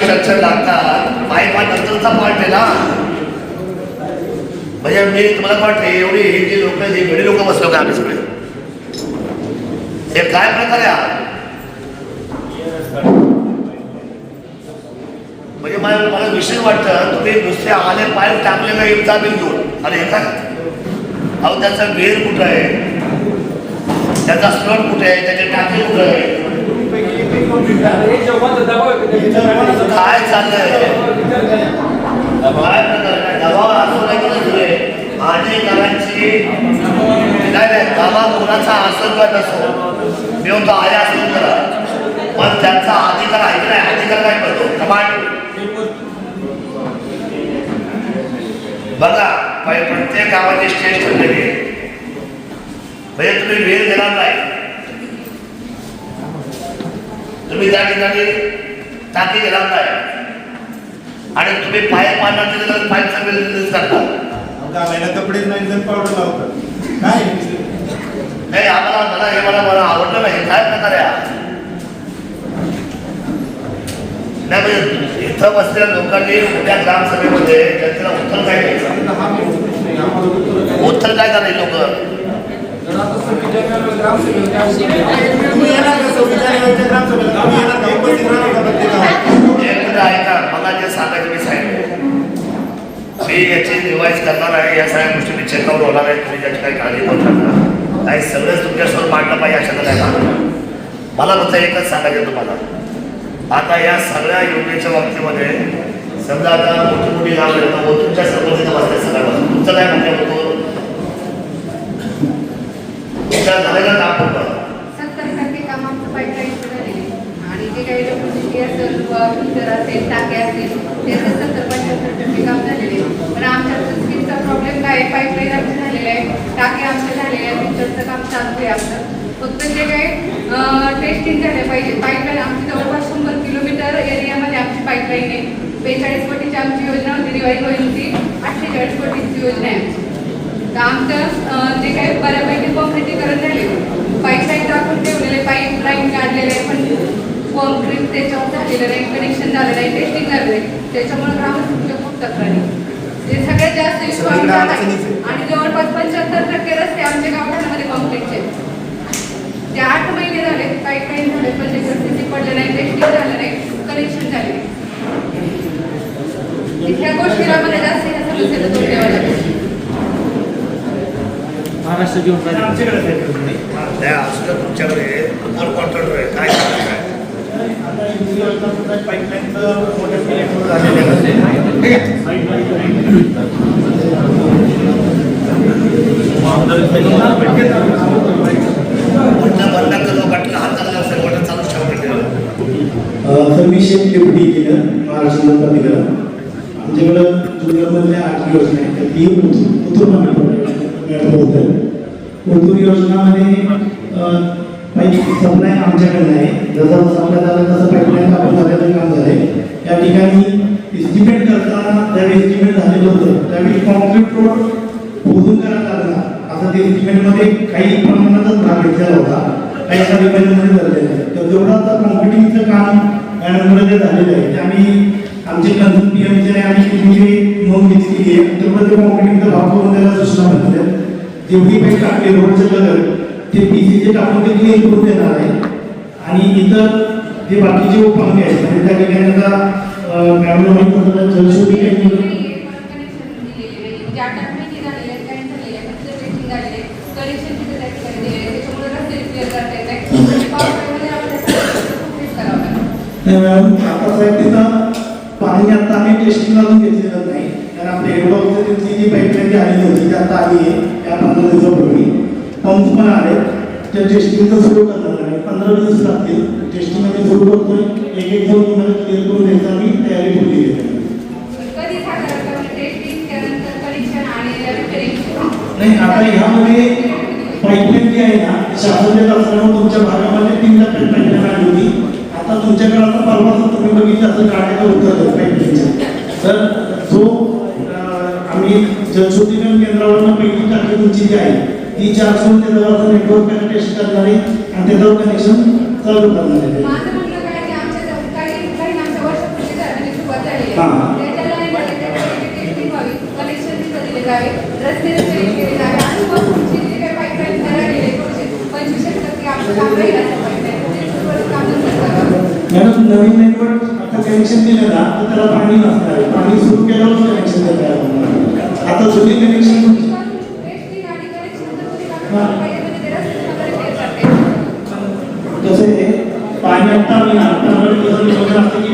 Structure लागतात. Pipe नंतरचा आहे ना? म्हणजे मी तुम्हाला वाटते एवढी हे जी लोक ही वेळी लोक बसलो का आम्ही सगळे? हे काय प्रकार आहे? म्हणजे मला मला विशेष वाटतं तुम्ही नुसते आले पाय टाकले का एकदा बिल घेऊन? अरे हे काय? अहो त्याचा वेळ कुठं आहे? त्याचा स्लॉट कुठे आहे? त्याचे टाके कुठं आहे? काय चाललंय? काय दबाव असो नाही तुझे अधिकारांची नाही नाही दबाव कोणाचा असो. मी म्हणतो आया असं करा पण त्यांचा अधिकार आहे की नाही? अधिकार काय करतो? कमांड. बघा प्रत्येक गावाची स्टेज ठरलेली म्हणजे तुम्ही वेळ देणार नाही. तुम्ही त्या ठिकाणी टाकी घेणार नाही आणि तुम्ही पाय पाडणार तरी रिलीज करता. घालायला कपडे नाही जर पावडर लावतात काय? नाही आम्हाला मला हे मला मला आवडलं नाही काय प्रकार आहे? नाही म्हणजे इथं बसलेल्या लोकांनी उद्या ग्रामसभेमध्ये जनतेला उत्तर काय द्यायचं? उत्तर काय करायचे लोक? मी मी याची रिवाईज करणार आहे या सगळ्या गोष्टी मी चेकआउट होणार आहे तुम्ही त्याची काही काळजी करू नका. काही सगळंच तुमच्यासमोर मांडलं पाहिजे अशा नाही मला फक्त एकच सांगायचं तुम्हाला. आता या सगळ्या योजनेच्या बाबतीमध्ये समजा आता मोठी मोठी लाभ आहे तुमच्या सरपंच बसते सगळ्या तुमचं काय म्हणणं होतो तुमच्या झालेलं काम होतं सत्तर टक्के काम आमचं पाईपलाईनचं झालेलं आहे. आणि जे काही इलेक्ट्रिसिटी असेल किंवा फिल्टर असेल टाके असतील त्याचं सत्तर पंच्याहत्तर टक्के काम झालेले पण आमच्या स्कीमचा प्रॉब्लेम काय पाईपलाईन आमचे झालेले आहे. टाके आमचे झालेले आहे फिल्टरचं काम चालू आहे आमचं. फक्त जे काही टेस्टिंग झाले पाहिजे. पाईपलाईन आमची जवळपास शंभर किलोमीटर एरियामध्ये आमची पाईपलाईन आहे. बेचाळीस कोटीची आमची योजना होती. दिवाळी होईल ती अठ्ठेचाळीस कोटीची योजना आहे आमची. तर आमचं जे काही बऱ्यापैकी कॉन्क्रिटीकरण झाले पाईपलाईन टाकून ठेवलेले पाईप लाईन काढलेले आहे पण कॉन्क्रीट त्याच्यावर झालेलं नाही कनेक्शन झालं नाही टेस्टिंग झालं नाही. त्याच्यामुळे ग्रामस्थांच्या खूप तक्रारी. जे सगळ्यात जास्त इश्यू आमचा आहे. आणि जवळपास पंच्याहत्तर टक्के रस्ते आमच्या गावठाणामध्ये कॉन्क्रीटचे ते आठ महिने झाले पाईपलाईन झाले पण ते रस्ते पडले नाही टेस्टिंग झालं नाही कनेक्शन झाले नाही. ह्या गोष्टीला मला जास्त ह्या समस्येला तोंड द्यावं लागेल महाराष्ट्र घेऊन त्या असलं तुमच्याकडे ओव्हर कॉन्ट्रॅक्टर आहे काय करायचं आहे? आता ही योजना सुद्धा पाईपलाईनचं मोठ्या प्रमाणावर झालेलं आहे. ठीक आहे? बटणं बंद करून बटणं हाताला असेल बटन चालू ठेवून सर्व्हिसेस डेप्युटी केलं महाराष्ट्र प्राधिकरण आमच्याकडं जुन्नरमधल्या आठ योजना आहेत तीन उतरून आम्ही उतूर योजनामध्ये पाईप सप्लाय आमच्याकडे आहे. जसं सप्लाय झालं तसं पाईपलाईन आपण झाल्याचं काम झाले या ठिकाणी एस्टिमेट करताना त्यावेळी एस्टिमेट झालेलं होतं त्यावेळी कॉन्क्रीट रोड खोदून करायला लागला. आता ते एस्टिमेटमध्ये काही प्रमाणातच भाग घेतलेला होता. काही ठिकाणी झालेलं आहे तर जेवढं आता कॉम्प्युटिंगचं काम मॅडममध्ये झालेलं आहे ते आम्ही आमचे कन्झ्युम पी एमचे आम्ही तिथे नोंद घेतलेली आहे. त्यामुळे ते कॉम्प्युटिंगचा भाग करून द्यायला सूचना म्हटल्या जेवढी बँक टाकले रोडचं कलर ते पी सीचे टाकून ते क्लिअर करून देणार आहे. आणि इतर जे बाकीचे पाहुणे आहेत म्हणजे त्या ठिकाणी आता मॅडम जलशोधी काही आता साहेब तिथं पाणी आता आम्ही टेस्टिंग अजून घेतलेलं नाही. कारण आपल्या त्यांची जी पाईपलाईन आलेली होती ती आता आली आहे. त्या पंधरा दिवसापूर्वी. पंप पण आले त्या टेस्टिंगचं सुरू करणार आहे. पंधरा दिवस लागतील. टेस्टिंग आम्ही सुरू करतोय. एक एक दोन तुम्हाला क्लिअर करून द्यायचं आम्ही तयारी ठेवली आहे. नाही आता ह्यामध्ये पाईपलाईन जी आहे ना शासनाच्या असल्यामुळे तुमच्या भागामध्ये तीन टप्प्यात पाईपलाईन आली होती. आता तुमच्याकडे आता परवाच तुम्ही बघितलं असं गाड्याचं उत्तर पाईपलाईनचं तर जो जलशुद्धीकरण केंद्रावरनं पहिली टाकी तुमची जी आहे. ती चार्ज करून त्याच्यावर नेटवर्क टेस्ट करणार आणि त्याच्यावर कनेक्शन चालू करणार हां. त्याच्या लाईनमध्ये त्याच्यामध्ये टेस्टिंग व्हावी कनेक्शन तिथं दिले जावे रस्ते रस्ते केले जावे आणि मग पुढची जी काही पाईपलाईन करायला गेले थोडेसे पंचवीस टक्के आमचं काम राहील असं पाईपलाईन ते सुरुवात काम नसेल करावं. मॅडम नवीन नेटवर्क आता कनेक्शन दिलं ना तर त्याला पाणी नसणार. पाणी सुरू केल्यावर कनेक्शन देता आणि करता येतील. कसं आहे पाणी आता मी आता